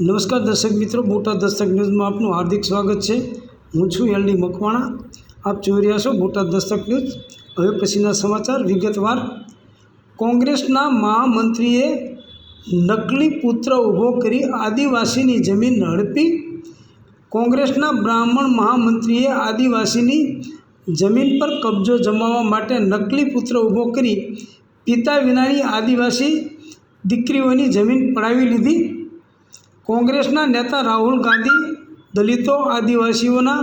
નમસ્કાર દર્શક મિત્રો, બોટાદ દસ્તક ન્યૂઝમાં આપનું હાર્દિક સ્વાગત છે. હું છું એલડી મકવાણા. આપ જોઈ રહ્યા છો બોટાદ દસ્તક ન્યૂઝ. હવે પછીના સમાચાર વિગતવાર. કોંગ્રેસના મહામંત્રીએ નકલી પુત્ર ઊભો કરી આદિવાસીની જમીન હડપી. કોંગ્રેસના બ્રાહ્મણ મહામંત્રીએ આદિવાસીની જમીન પર કબજો જમાવવા માટે નકલી પુત્ર ઊભો કરી પિતા વિનાની આદિવાસી દીકરીઓની જમીન પડાવી લીધી. કોંગ્રેસના નેતા રાહુલ ગાંધી, દલિતો, આદિવાસીઓના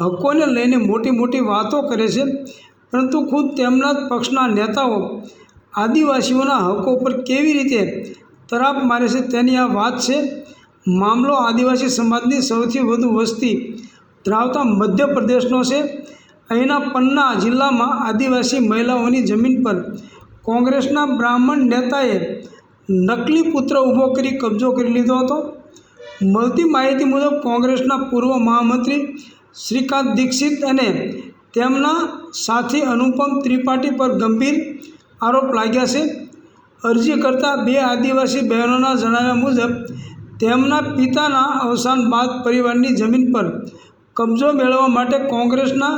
હકોને લઈને મોટી મોટી વાતો કરે છે. પરંતુ ખુદ તેમના જ પક્ષના નેતાઓ આદિવાસીઓના હકો પર કેવી રીતે તરાપ મારે છે તેની આ વાત છે. મામલો આદિવાસી સમાજની સૌથી વધુ વસ્તી ધરાવતા મધ્યપ્રદેશનો છે. અહીંના પન્ના જિલ્લામાં આદિવાસી મહિલાઓની જમીન પર કોંગ્રેસના બ્રાહ્મણ નેતાએ નકલી પુત્ર ઊભો કરી કબજો કરી લીધો હતો. મળતી માહિતી મુજબ કોંગ્રેસના પૂર્વ મહામંત્રી શ્રીકાંત દીક્ષિત અને તેમના સાથી અનુપમ ત્રિપાઠી પર ગંભીર આરોપ લાગ્યા છે. અરજી કરતા બે આદિવાસી બહેનોના જણાવ્યા મુજબ, તેમના પિતાના અવસાન બાદ પરિવારની જમીન પર કબજો મેળવવા માટે કોંગ્રેસના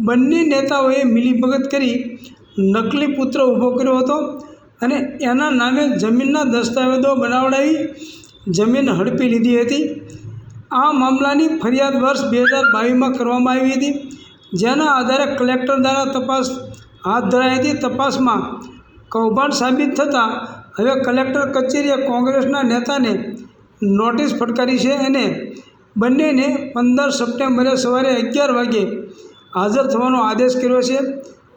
બંને નેતાઓએ મિલીભગત કરી નકલી પુત્ર ઊભો કર્યો હતો. અને એના નામે જમીનના દસ્તાવેજો બનાવડાવી જમીન હડપી લીધી હતી. આ મામલાની ફરિયાદ વર્ષ બે હજાર બાવીસમાં કરવામાં આવી હતી, જેના આધારે કલેક્ટર દ્વારા તપાસ હાથ ધરાઈ હતી. તપાસમાં કૌભાંડ સાબિત થતાં હવે કલેક્ટર કચેરીએ કોંગ્રેસના નેતાને નોટિસ ફટકારી છે અને બંનેને પંદર સપ્ટેમ્બરે સવારે અગિયાર વાગે હાજર થવાનો આદેશ કર્યો છે.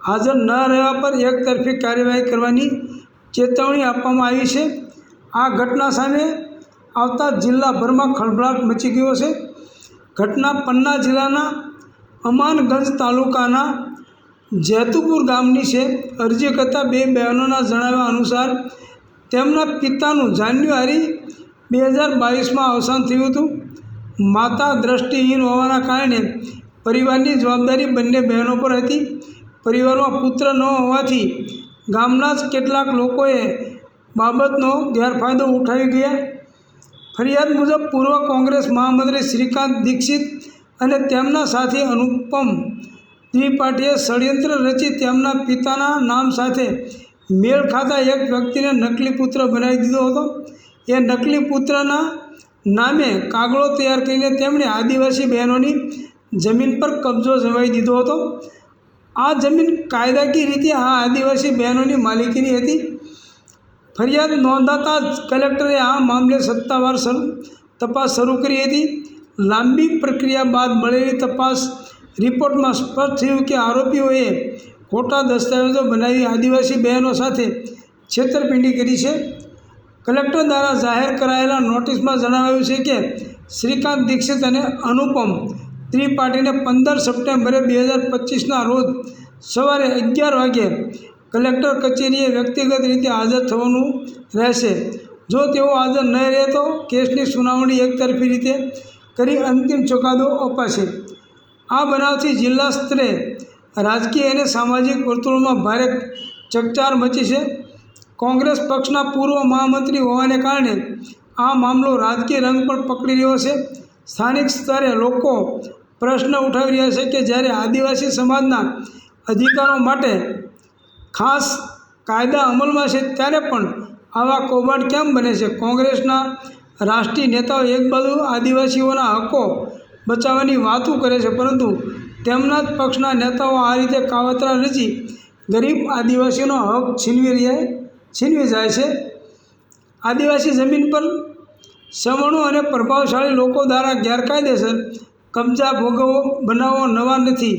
હાજર ન રહેવા પર એકતરફી કાર્યવાહી કરવાની ચેતવણી આપવામાં આવી છે. આ ઘટના સામે આવતા જિલ્લાભરમાં ખળભળાટ મચી ગયો છે. ઘટના પન્ના જિલ્લાના અમાનગંજ તાલુકાના જેતુપુર ગામની છે. અરજી કરતા બે બહેનોના જણાવ્યા અનુસાર, તેમના પિતાનું જાન્યુઆરી બે હજાર બાવીસમાં અવસાન થયું હતું. માતા દ્રષ્ટિહીન હોવાના કારણે પરિવારની જવાબદારી બંને બહેનો પર હતી. પરિવારમાં પુત્ર ન હોવાથી ગામના જ કેટલાક લોકોએ બાબતનો ગેરફાયદો ઉઠાવી ગયા. ફરિયાદ મુજબ પૂર્વ કોંગ્રેસ મહામંત્રી શ્રીકાંત દીક્ષિત અને તેમના સાથી અનુપમ ત્રિપાઠીએ ષડયંત્ર રચી તેમના પિતાના નામ સાથે મેળ ખાતા એક વ્યક્તિને નકલી પુત્ર બનાવી દીધો હતો. એ નકલી પુત્રના નામે કાગળો તૈયાર કરીને તેમણે આદિવાસી બહેનોની જમીન પર કબજો જમાવી દીધો હતો. આ જમીન કાયદાકીય રીતે આ આદિવાસી બહેનોની માલિકીની હતી. ફરિયાદ નોંધાતા જ કલેક્ટરે આ મામલે સત્તાવાર તપાસ શરૂ કરી હતી. લાંબી પ્રક્રિયા બાદ મળેલી તપાસ રિપોર્ટમાં સ્પષ્ટ થયું કે આરોપીઓએ ખોટા દસ્તાવેજો બનાવી આદિવાસી બહેનો સાથે છેતરપિંડી કરી છે. કલેક્ટર દ્વારા જાહેર કરાયેલા નોટિસમાં જણાવાયું છે કે શ્રીકાંત દીક્ષિત અને અનુપમ ત્રિપાઠીને પંદર સપ્ટેમ્બરે બે હજાર પચીસના રોજ સવારે અગિયાર વાગે કલેક્ટર કચેરીએ વ્યક્તિગત રીતે હાજર થવાનું રહેશે. જો તેઓ હાજર ન રહે તો કેસની સુનાવણી એકતરફી રીતે કરી અંતિમ ચુકાદો અપાશે. આ બનાવથી જિલ્લા સ્તરે રાજકીય અને સામાજિક વર્તુળોમાં ભારે ચકચાર મચી છે. કોંગ્રેસ પક્ષના પૂર્વ મહામંત્રી હોવાને કારણે આ મામલો રાજકીય રંગ પણ પકડી રહ્યો છે. સ્થાનિક સ્તરે લોકો પ્રશ્ન ઉઠાવી રહ્યા છે કે જ્યારે આદિવાસી સમાજના અધિકારો માટે ખાસ કાયદા અમલમાં છે ત્યારે પણ આવા કૌભાંડ કેમ બને છે? કોંગ્રેસના રાષ્ટ્રીય નેતાઓ એક બાજુ આદિવાસીઓના હકો બચાવવાની વાતો કરે છે, પરંતુ તેમના જ પક્ષના નેતાઓ આ રીતે કાવતરા રચી ગરીબ આદિવાસીઓનો હક છીનવી રહ્યા છીનવી જાય છે. આદિવાસી જમીન પર સવર્ણો અને પ્રભાવશાળી લોકો દ્વારા ગેરકાયદેસર કબજા ભોગવો બનાવવો નવા નથી.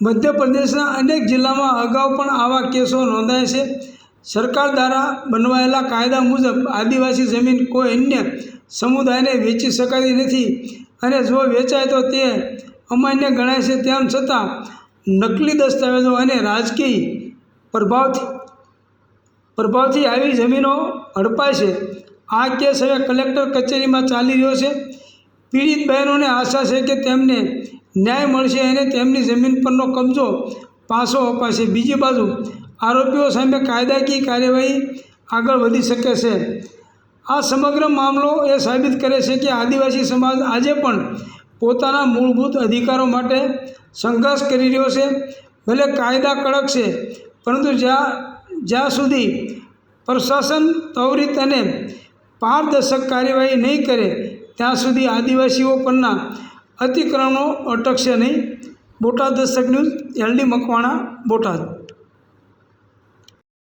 મધ્યપ્રદેશના અનેક જિલ્લામાં અગાઉ પણ આવા કેસો નોંધાય છે. સરકાર દ્વારા બનવાયેલા કાયદા મુજબ આદિવાસી જમીન કોઈ અન્ય સમુદાયને વેચી શકાતી નથી અને જો વેચાય તો તે અમાન્ય ગણાય છે તેમ છતાં નકલી દસ્તાવેજો અને રાજકીય પ્રભાવથી પ્રભાવથી આવી જમીનો હડપાય છે. આ કેસ હવે કલેક્ટર કચેરીમાં ચાલી રહ્યો છે. પીડિત બહેનોને આશા છે કે તેમને ન્યાય મળશે અને તેમની જમીન પરનો કબજો પાછો અપાશે. બીજી બાજુ, આરોપીઓ સામે કાયદાકીય કાર્યવાહી આગળ વધી શકે છે. આ સમગ્ર મામલો એ સાબિત કરે છે કે આદિવાસી સમાજ આજે પણ પોતાના મૂળભૂત અધિકારો માટે સંઘર્ષ કરી રહ્યો છે. ભલે કાયદા કડક છે, પરંતુ જ્યાં જ્યાં સુધી પ્રશાસન ત્વરિત અને પારદર્શક કાર્યવાહી નહીં કરે, ત્યાં સુધી આદિવાસીઓ પરના અતિક્રમણો અટકશે નહીં. Botad Dastak news, LD Makwana, Botad.